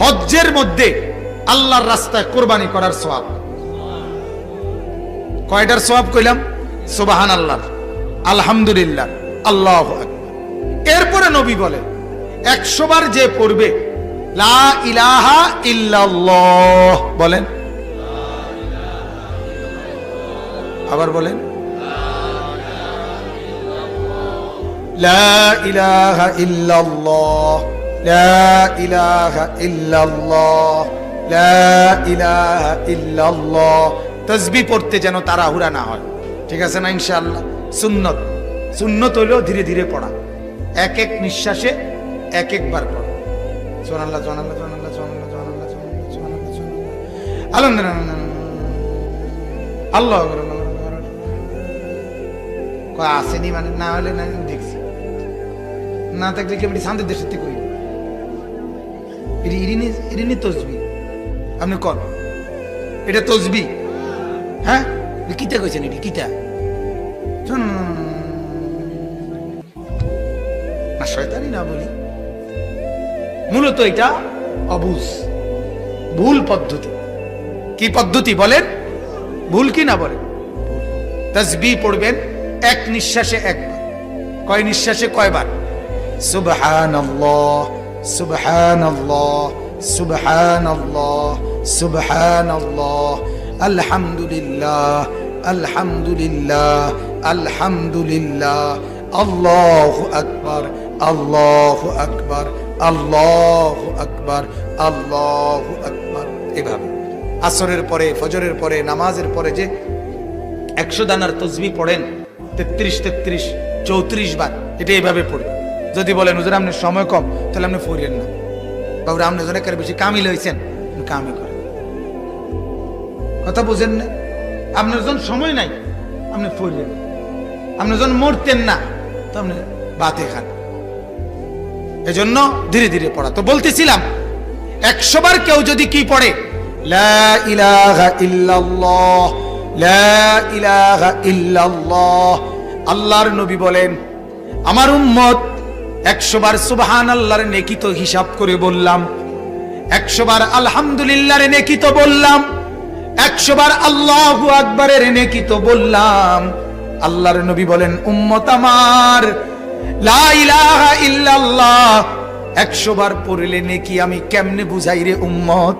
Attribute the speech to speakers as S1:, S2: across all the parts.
S1: হজ্জের মধ্যে আল্লাহর রাস্তায় কোরবানি করার সোয়াব কয়টার সোয়াব কইলাম? সুবাহান আল্লাহ আলহামদুলিল্লাহ। আল্লাহ এরপরে নবী বলে, একশো বার যে পড়বে, লা ইলাহা ইল্লাল্লাহ। বলেন। আবার বলেন। লা ইলাহা ইল্লাল্লাহ। لا إله إلا الله لا إله إلا الله তসবি পড়তে যেন তাড়াহুড়া না হয়। ঠিক আছে না ইনশাআল্লাহ? সুন্নত। সুন্নত হলেও ধীরে ধীরে পড়া। এক এক নিঃশ্বাসে এক একবার পড়া। সোনাল্লাহ সোনাল্লাহ সোনাল্লাহ সোনাল্লাহ সোনাল্লাহ সোনাল্লাহ সোনাল্লাহ আলহামদুলিল্লাহ আল্লাহ কয়, আসেনি মানে না হলে না, দেখছি। না থাকলে কেবল শান্তি দেশের থেকে তসবি। আপনি এটা তসবি। হ্যাঁ? কিতা এটি? কিতা? শয়তানি না বলি। মূলত এটা অবুজ। ভুল পদ্ধতি। কি পদ্ধতি বলেন? ভুল কি না বলেন? তসবি পড়বেন এক নিঃশ্বাসে একবার। কয় নিঃশ্বাসে? কয়বার? সুবহানাল্লাহ। সুবহানাল্লাহ সুবহানাল্লাহ সুবহানাল্লাহ। আলহামদুলিল্লাহ আলহামদুলিল্লাহ আলহামদুলিল্লাহ। আল্লাহু আকবার আল্লাহু আকবার আল্লাহু আকবার আল্লাহু আকবার। এভাবে। আসরের পরে, ফজরের পরে, নামাজের পরে যে একশো দানার তসবি পড়েন, তেত্রিশ তেত্রিশ, চৌত্রিশ বার, এটা এইভাবে পড়ে যদি বলেন হুজুর আপনার সময় কম, তাহলে আপনি ফরিয়েন না। বাবু আপনি জন একেবারে বেশি কামিল হয়েছেন কামি করেন কথা বুঝেন না? আপনার জন সময় নাই, আপনি ফরিয়েন আপনি জন মরতেন না, তো আপনি বাতে খান। এজন্য ধীরে ধীরে পড়া। তো বলতেছিলাম, একশো বার কেউ যদি কি পড়ে আল্লাহর নবী বলেন, আমার উম্মত একশো বার সুবহান আল্লাহর নেকি তো হিসাব করে বললাম। একশো বার নেকি তো বললাম। একশো বার আল্লাহু আকবরের নেকি তো বললাম। আল্লাহর নবী বলেন, উম্মত আমার, লা ইলাহা ইল্লাল্লাহ। একশো বার পড়লে নেকি আমি কেমনে বুঝাই রে উম্মত?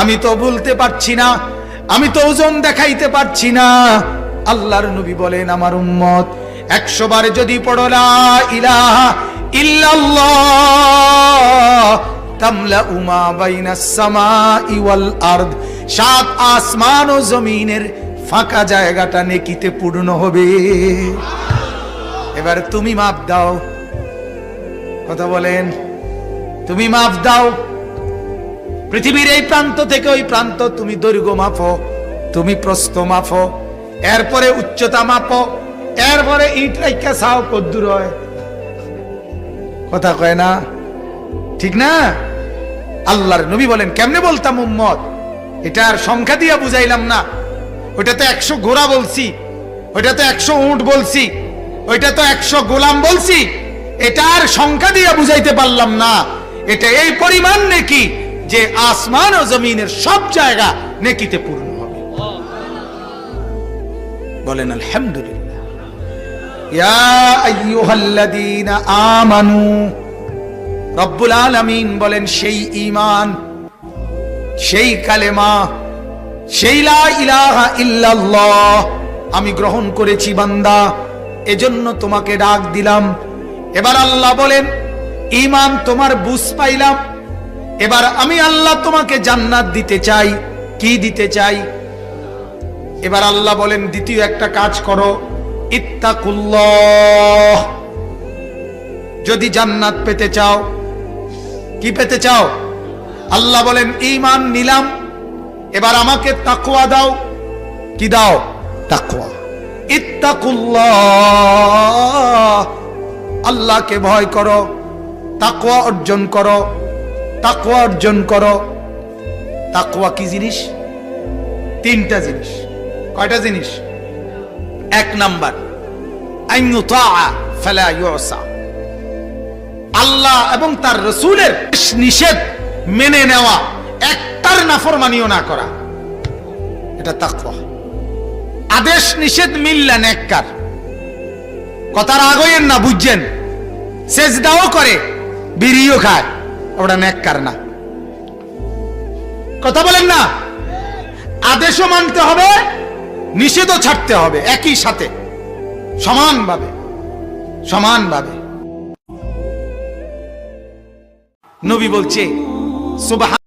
S1: আমি তো বলতে পারছি না, আমি তো ওজন দেখাইতে পারছি না। আল্লাহর নবী বলেন, আমার উম্মত একশো বার যদি পড়ো, লা ইলাহা সাত আসমান ও জমিনের ফাঁকা জায়গাটা নেকিতে পূর্ণ হবে। এবার তুমি মাপ দাও। কথা বলেন, তুমি মাপ দাও। পৃথিবীর এই প্রান্ত থেকে ওই প্রান্ত তুমি দৈর্ঘ্য মাপো, তুমি প্রস্থ মাপো, এরপরে উচ্চতা মাপো, এরপরে ইট রাইকা চাও কদ্দুর হয়। কথা কয় না? ঠিক না? আল্লাহর নবী বলেন, কেমনে বলতাম উম্মত? এটার সংখ্যা দিয়া বুঝাইলাম না। ওইটা তো একশো ঘোড়া বলছি, ওইটা তো একশো উঁট বলছি, ওইটা তো একশো গোলাম বলছি। এটার সংখ্যা দিয়া বুঝাইতে পারলাম না। এটা এই পরিমাণ নেকি যে আসমান ও জমিনের সব জায়গা নেকিতে পূর্ণ হবে। বলেন, আলহামদুলিল্লাহ। রব্বুল আলামিন বলেন, সেই ঈমান, সেই কালেমা, সেই ইলাহা আমি গ্রহণ করেছি বান্দা, এজন্য তোমাকে ডাক দিলাম। এবার আল্লাহ বলেন ইমান তোমার বুঝ পাইলাম। এবার আমি আল্লাহ তোমাকে জান্নাত দিতে চাই। কি দিতে চাই? এবার আল্লাহ বলেন, দ্বিতীয় একটা কাজ করো। ইত্তাকুল্লাহ। যদি জান্নাত পেতে চাও, কি পেতে চাও? আল্লাহ বলেন ইমান নিলাম, এবার আমাকে তাকুয়া দাও। কি দাও? তাকওয়া। ইত্তাকুল্লাহ। আল্লাহকে ভয় করো, তাকওয়া অর্জন করো, তাকওয়া অর্জন করো। তাকওয়া কি জিনিস? তিনটা জিনিস। কয়টা জিনিস? এক নাম্বার। আল্লাহ এবং তার রসুলের নিষেধ মেনে নেওয়া, একটার নাফরমানিও না করা। এটা তাকওয়া। আদেশ নিষেধ মিললেন এককার কথার আগের না বুঝছেন সেজদাও করে, বিড়িও খায়। ওটা নেককার না। কথা বলেন না। আদেশও মানতে হবে নিষেধও ছাড়তে হবে একই সাথে সমানভাবে সমানভাবে। নবী বলছে সুবাহ